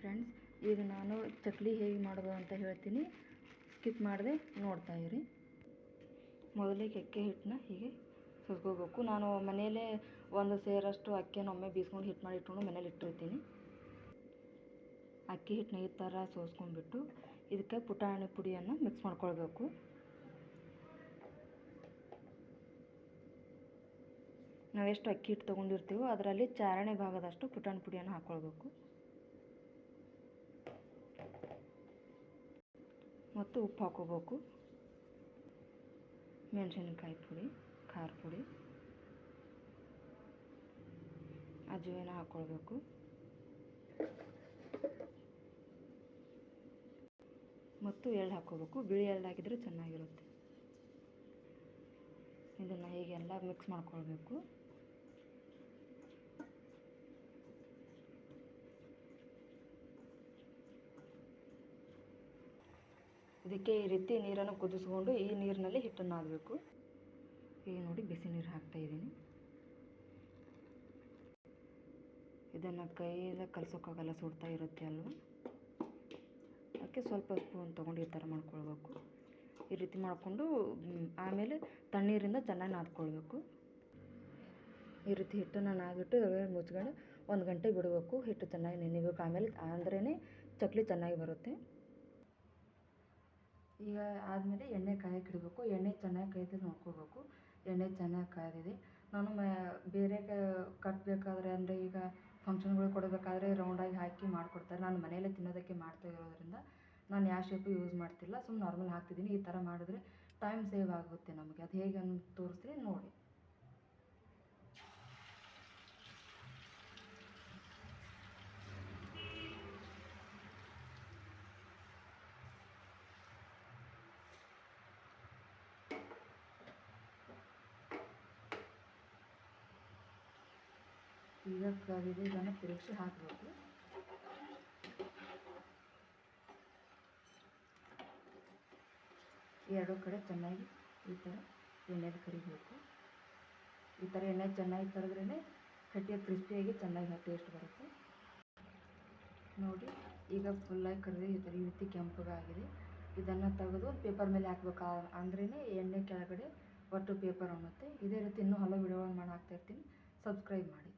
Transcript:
Friends ಈಗ ನಾನು ಚಕ್ಲಿ ಹೇಗೆ ಮಾಡೋದು ಅಂತ ಹೇಳ್ತೀನಿ. ಸ್ಕಿಪ್ ಮಾಡದೆ ಇರಿ. ಮೊದಲಿಗೆ ಅಕ್ಕಿ ಹಿಟ್ಟನ್ನ ಹೀಗೆ ಸುರ್ಕೋಬೇಕು ನಾನು ಮನೆಯಲ್ಲೇ ಒಂದು ಸೇರಷ್ಟು ಅಕ್ಕಿಯನ್ನು ಒಮ್ಮೆ ಬೀಸ್ಕೊಂಡು ಹಿಟ್ಟು ಮಾಡಿ ಇಟ್ಕೊಂಡು ಮನೇಲಿ ಇಟ್ಟಿರ್ತೀನಿ. ಅಕ್ಕಿ ಹಿಟ್ಟನ್ನ ಈ ಥರ ಸೋಸ್ಕೊಂಡ್ಬಿಟ್ಟು ಇದಕ್ಕೆ ಪುಟಾಣಿ ಪುಡಿಯನ್ನು ಮಿಕ್ಸ್ ಮಾಡ್ಕೊಳ್ಬೇಕು. ನಾವೆಷ್ಟು ಅಕ್ಕಿ ಹಿಟ್ಟು ತೊಗೊಂಡಿರ್ತೀವೋ ಅದರಲ್ಲಿ ಚಾರಣೆ ಭಾಗದಷ್ಟು ಪುಟಾಣಿ ಪುಡಿಯನ್ನು ಹಾಕ್ಕೊಳ್ಬೇಕು ಮತ್ತು ಉಪ್ಪು ಹಾಕೋಬೇಕು ಮೆಣಸಿನಕಾಯಿ ಪುಡಿ, ಖಾರ ಪುಡಿ. ಅಜವಾನ ಹಾಕ್ಕೊಳ್ಬೇಕು ಮತ್ತು ಎಳ್ಳು ಹಾಕ್ಕೋಬೇಕು ಬಿಳಿ ಎಳ್ಳು ಹಾಕಿದರೆ ಚೆನ್ನಾಗಿರುತ್ತೆ. ಇದನ್ನು ಹೀಗೆಲ್ಲ ಮಿಕ್ಸ್ ಮಾಡ್ಕೊಳ್ಬೇಕು. ಇದಕ್ಕೆ ಈ ರೀತಿ ನೀರನ್ನು ಕುದಿಸ್ಕೊಂಡು ಈ ನೀರಿನಲ್ಲಿ ಹಿಟ್ಟನ್ನು ಹಾಕಬೇಕು ಈಗ ನೋಡಿ ಬಿಸಿ ನೀರು ಹಾಕ್ತಾ ಇದ್ದೀನಿ. ಇದನ್ನು ಕೈಯಿಂದ ಕಲಸೋಕ್ಕಾಗಲ್ಲ, ಸುಡ್ತಾ ಇರುತ್ತೆ ಅಲ್ವ? ಅದಕ್ಕೆ ಸ್ವಲ್ಪ ಸ್ಪೂನ್ ತೊಗೊಂಡು ಈ ಥರ ಮಾಡ್ಕೊಳ್ಬೇಕು. ಈ ರೀತಿ ಮಾಡಿಕೊಂಡು ಆಮೇಲೆ ತಣ್ಣೀರಿಂದ ಚೆನ್ನಾಗಿ ನಾದ್ಕೊಳ್ಬೇಕು. ಈ ರೀತಿ ಹಿಟ್ಟನ್ನು ಅದ್ರ ಮುಚ್ಕೊಂಡು ಒಂದು ಗಂಟೆ ಬಿಡಬೇಕು. ಹಿಟ್ಟು ಚೆನ್ನಾಗಿ ನೆನಿಬೇಕು. ಆಮೇಲೆ ಅಂದ್ರೇ ಚಕ್ಲಿ ಚೆನ್ನಾಗಿ ಬರುತ್ತೆ. ಈಗ ಆದಮೇಲೆ ಎಣ್ಣೆ ಕಾಯಕ್ಕೆ ಇಡಬೇಕು ಎಣ್ಣೆ ಚೆನ್ನಾಗಿ ಕಾಯ್ದು ನೋಡ್ಕೋಬೇಕು. ಎಣ್ಣೆ ಚೆನ್ನಾಗಿ ಕಾಯ್ದಿದೆ. ನಾನು ಮ, ಬೇರೆ ಕಟ್ಟಬೇಕಾದ್ರೆ ಅಂದರೆ ಈಗ ಫಂಕ್ಷನ್ಗಳಿಗೆ ಕೊಡಬೇಕಾದ್ರೆ ರೌಂಡಾಗಿ ಹಾಕಿ ಮಾಡಿಕೊಡ್ತಾರೆ. ನಾನು ಮನೆಯಲ್ಲೇ ತಿನ್ನೋದಕ್ಕೆ ಮಾಡ್ತಾ ಇರೋದ್ರಿಂದ ನಾನು ಯಾವ ಶೇಪು ಯೂಸ್ ಮಾಡ್ತಿಲ್ಲ. ಸುಮ್ಮನೆ ನಾರ್ಮಲ್ ಹಾಕ್ತಿದ್ದೀನಿ ಈ ಥರ ಮಾಡಿದ್ರೆ ಟೈಮ್ ಸೇವ್ ಆಗುತ್ತೆ ನಮಗೆ. ಅದು ಹೇಗೆ ಅಂತ ತೋರಿಸ್ತೀನಿ ನೋಡಿ. ಈಗ ಕಾದಿದೆ ಇದನ್ನು ತಿರುಗಿಸಿ ಹಾಕಬೇಕು. ಎರಡೂ ಕಡೆ ಚೆನ್ನಾಗಿ ಈ ಥರ ಎಣ್ಣೆದು ಕರಿಬೇಕು. ಈ ಥರ ಎಣ್ಣೆ ಚೆನ್ನಾಗಿ ಕರೆದ್ರೇ ಕಟ್ಟಿಯ ಕ್ರಿಸ್ಪಿಯಾಗಿ ಚೆನ್ನಾಗಿ ಟೇಸ್ಟ್ ಬರುತ್ತೆ. ನೋಡಿ, ಈಗ ಫುಲ್ಲಾಗಿ ಕರೆದು ಈ ಥರ ಈ ರೀತಿ ಕೆಂಪಗಾಗಿದೆ. ಇದನ್ನು ತೆಗೆದು ಪೇಪರ್ ಮೇಲೆ ಹಾಕ್ಬೇಕು. ಅಂದ್ರೇ ಎಣ್ಣೆ ಕೆಳಗಡೆ ಒಟ್ಟು ಪೇಪರ್ ಅನ್ನುತ್ತೆ. ಇದೇ ರೀತಿ ಇನ್ನೂ ಹಲವು ವಿಡಿಯೋಗಳನ್ನು ಮಾಡಿ ಹಾಕ್ತಾಯಿರ್ತೀನಿ ಸಬ್ಸ್ಕ್ರೈಬ್ ಮಾಡಿ.